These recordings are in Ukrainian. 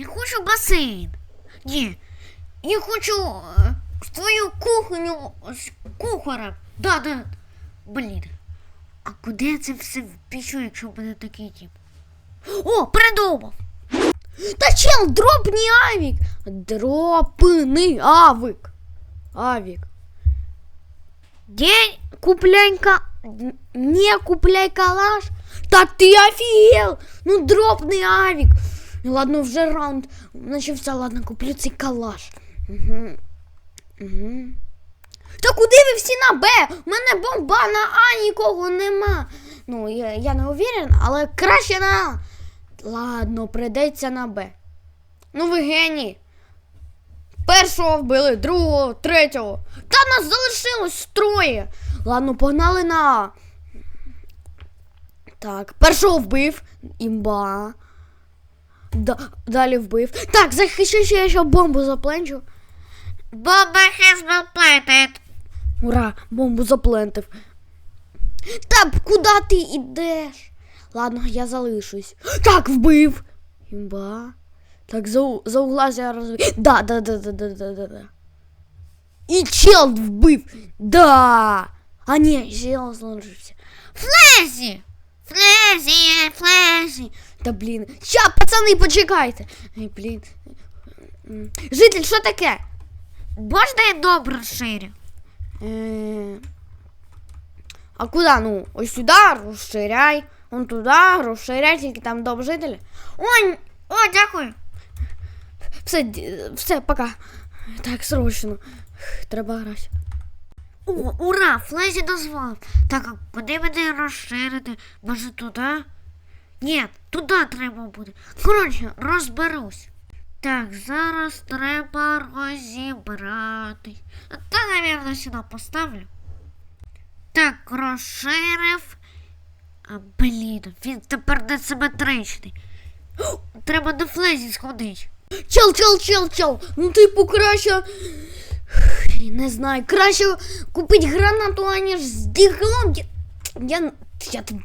Я хочу басейн. Ні. Я хочу е, свою кухню з кухарем. Да, да. Блін. А куди я це все впішу, якщо в мене такий тип? О, придумав! Та чел, дропни авік. Дропни авік. Авік. День Купляй-ка... Н- Не купляй калаш. Та ти офігел. Ну дропни Авік. Ладно, вже раунд начався. Ладно, куплю цей калаш. Угу. Угу. Та куди ви всі на Б? У мене бомба на А нікого нема. Ну, я, я не уверен, але краще на. Ладно, прийдеться на Б. Ну ви генії. Першого вбили, другого, третього. Та нас залишилось троє. Ладно, погнали на А. Так, першого вбив. Імба. Да, далі вбив. Так, захищу, що я ще бомбу запленчу. Бомба has been planted. Ура, бомбу заплентив. Та куди ти йдеш? Ладно, я залишусь. Так, вбив. Імба. Так, за, за угла зараз. Да, да, да, да, да, да, да, да. І чел вбив. Да. А ні, чел залишився. Флезі! Флезі, флезі. Та блін. Ща, пацани, почекайте. Ай, блін. Житель, що таке? Можна я добре розширю? Е, А куди? Ну, ось сюди розширяй. Он туди, розширяй, тільки там дом жителя. Ой, о, дякую. Все, все, пока. Так, срочно. Треба грати. О, ура, Флезі дозволив. Так, а куди мене розширити? Може туди? Ні, туди треба буде. Коротше, розберусь. Так, зараз треба розібрати. Та, навірно, сюди поставлю. Так, розширив. А, блін, він тепер несиметричний. О, Треба до Флезі сходити. Чел, чел, чел, чел. Ну, типу, краще. Не знаю, краще купити гранату, аніж з діглом. Я. Я, я тут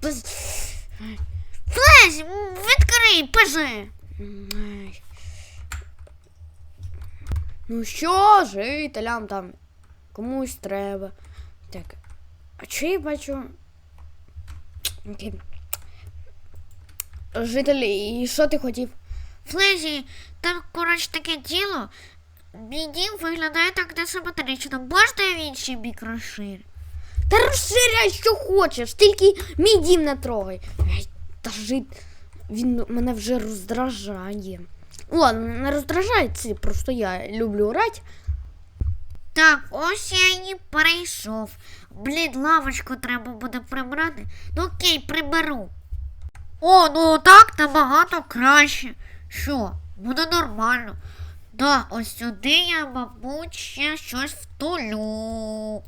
без. Флезі, м, відкрий, пежи. Ай. Ну що, жителям там комусь треба. Так. А чи я бачу. Окей. Житель, і що ти хотів? Флезі, там, коротше, таке діло. Мій дім виглядає так несиметрично. Можна я в інший бік розширю? Та розширяй, що хочеш, тільки мій дім не трогай. Ай, Він мене вже роздражає. Ладно, не роздражає, це просто я люблю грати. Так, ось я і перейшов. Блін, лавочку треба буде прибрати. Ну окей, приберу. О, ну так набагато краще. Що, буде нормально. Да, ось сюди я, мабуть, ще щось втулю.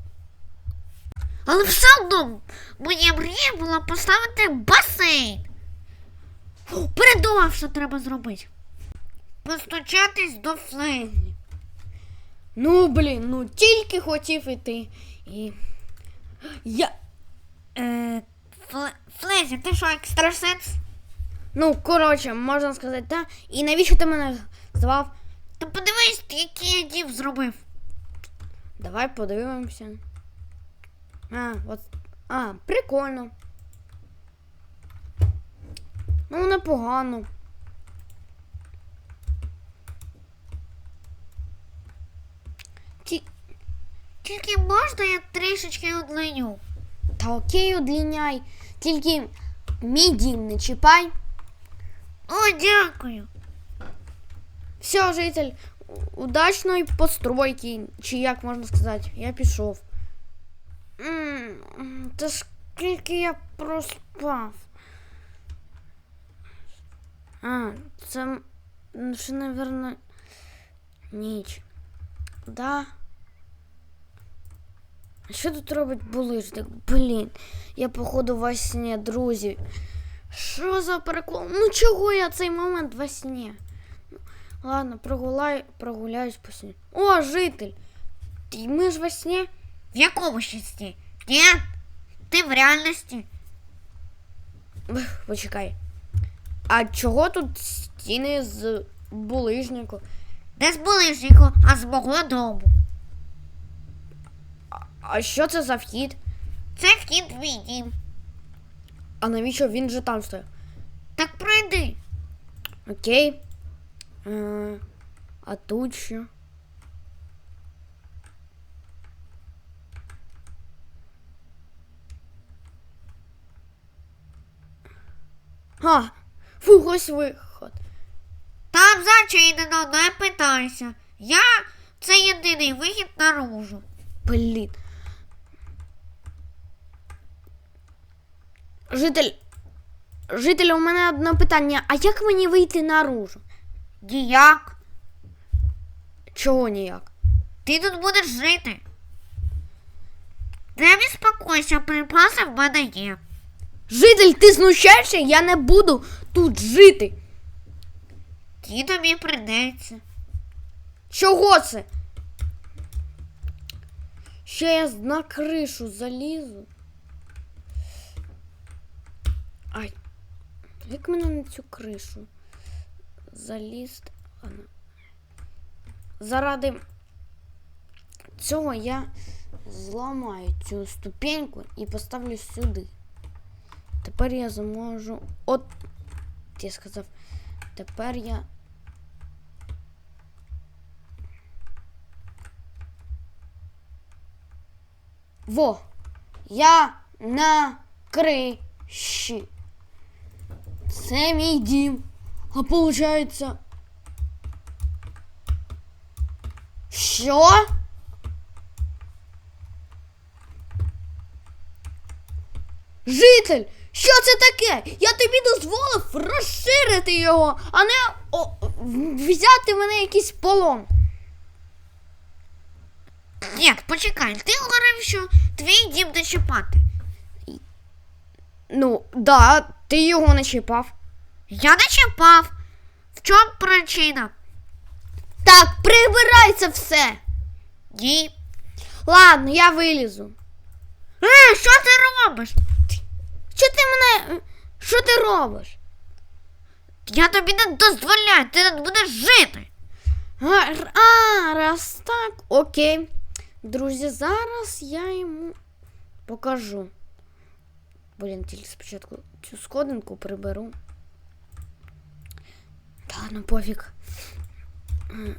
Але все одно моя мрія була поставити басейн. О, Передумав, що треба зробити. Постучатись до Флейзі. Ну, блін, ну тільки хотів іти. І. Я. Е, Фле- Флезі, ти що, екстрасенс? Ну, коротше, можна сказати, так. І навіщо ти мене звав? Та подивись, який я дів зробив. Давай подивимося. А, от. А, прикольно. Ну, непогано. Ті... Тільки можна я трішечки удлиню. Та окей, удліняй. Тільки мій дім не чіпай. О, дякую. Все, житель, удачної постройки, чи як можна сказати, я пішов. Та скільки я проспав. А, це м, ну, напевно, ніч. Да. А що тут робить булижник? Блін, я походу во сні, друзі. Що за прикол? Ну чого я цей момент во сні? Ладно, прогуляй, прогуляюсь по сні. О, житель! Ти ми ж во сні? В якому щасті? Ні? Ти в реальності? Почекай. А чого тут стіни з булижнику. Не з булижнику, а з мого дому. А що це за вхід? Це вхід в мій дім. А навіщо він же там стоїть? Так пройди. Окей. Е, а тут що? А, фух, ось виход. Там зачинено, не питайся. Я це єдиний вихід наружу. Блін. Житель. Житель, у мене одне питання. А як мені вийти наружу? Ніяк. Чого ніяк? Ти тут будеш жити. Не безпокойся, припаси в мене є. Житель, ти знущаєшся? Я не буду тут жити. Ті тобі прийдеться. Чого це? Ще я на кришу залізу. Ай. Як мене на цю кришу? Ладно. Заради цього я зламаю цю ступеньку і поставлю сюди. Тепер я зможу. От. Я сказав. Тепер я Во! Я на криші. Це мій дім. А получається. Що? Житель, Що це таке? Я тобі дозволив розширити його, а не о, взяти мене якийсь полон. Ні, почекай, ти говорив, що твій дім не чіпати. Ну, да, ти його не чіпав. Я не чіпав. В чому причина? Так, прибирайся все. Ні. Ладно, я вилізу. Е, що ти робиш? Що ти мене. Що ти робиш? Я тобі не дозволяю, ти тут будеш жити. А, раз так. Окей. Друзі, зараз я йому покажу. Блін, тільки спочатку цю сходинку приберу. Та ладно, пофіг.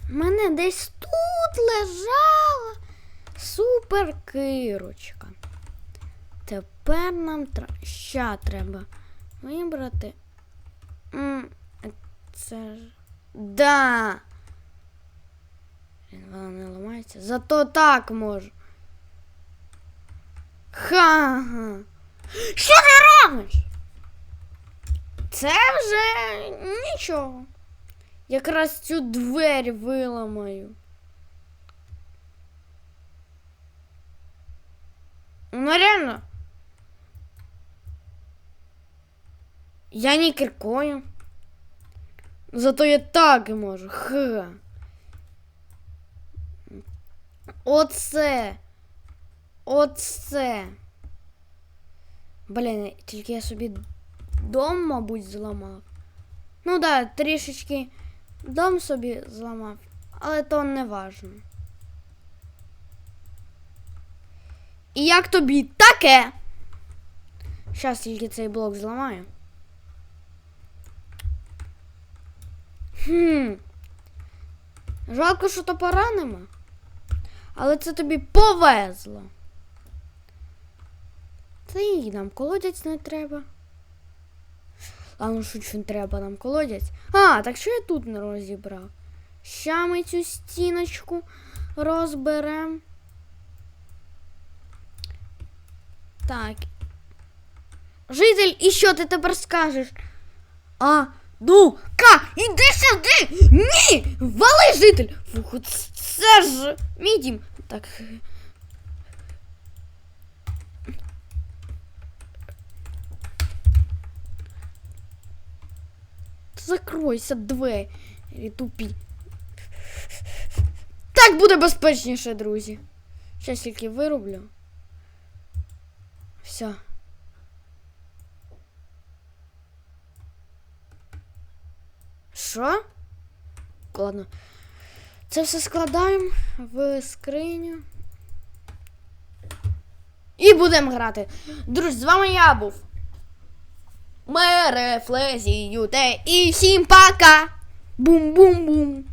Мене десь тут лежала супер кирочка. Тепер нам ща треба вибрати. Це ж. Да. Вона не ламається. Зато так можу. Ха-ха. Що ти робиш? Це вже нічого. Якраз цю двері виламаю. Ну реально. Я не киркою. Зато я так можу. Ха. Оце. Оце. Блін, тільки я собі дом, мабуть, зламав. Ну да, трішечки дом собі зламав, але то не важно. І як тобі таке? Щас тільки цей блок зламаю. Хм. Жалко, що топора нема. Але це тобі повезло. Та і нам колодязь не треба. А ну шучу, не треба нам колодязь. А, так що я тут не розібрав? Ща ми цю стіночку розберемо. Так. Житель, і що ти тепер скажеш? А, ну, ка, іди сюди! Ні! Вали, житель! Фух, ц- це ж мій дім. Так. Закройся, двері тупі. Так буде безпечніше, друзі. Щас тільки вироблю. Все. Що? Ладно. Це все складаємо в скриню. І будемо грати. Друзі, з вами я був. Мерефлезію те. І всім пока! Бум-бум-бум!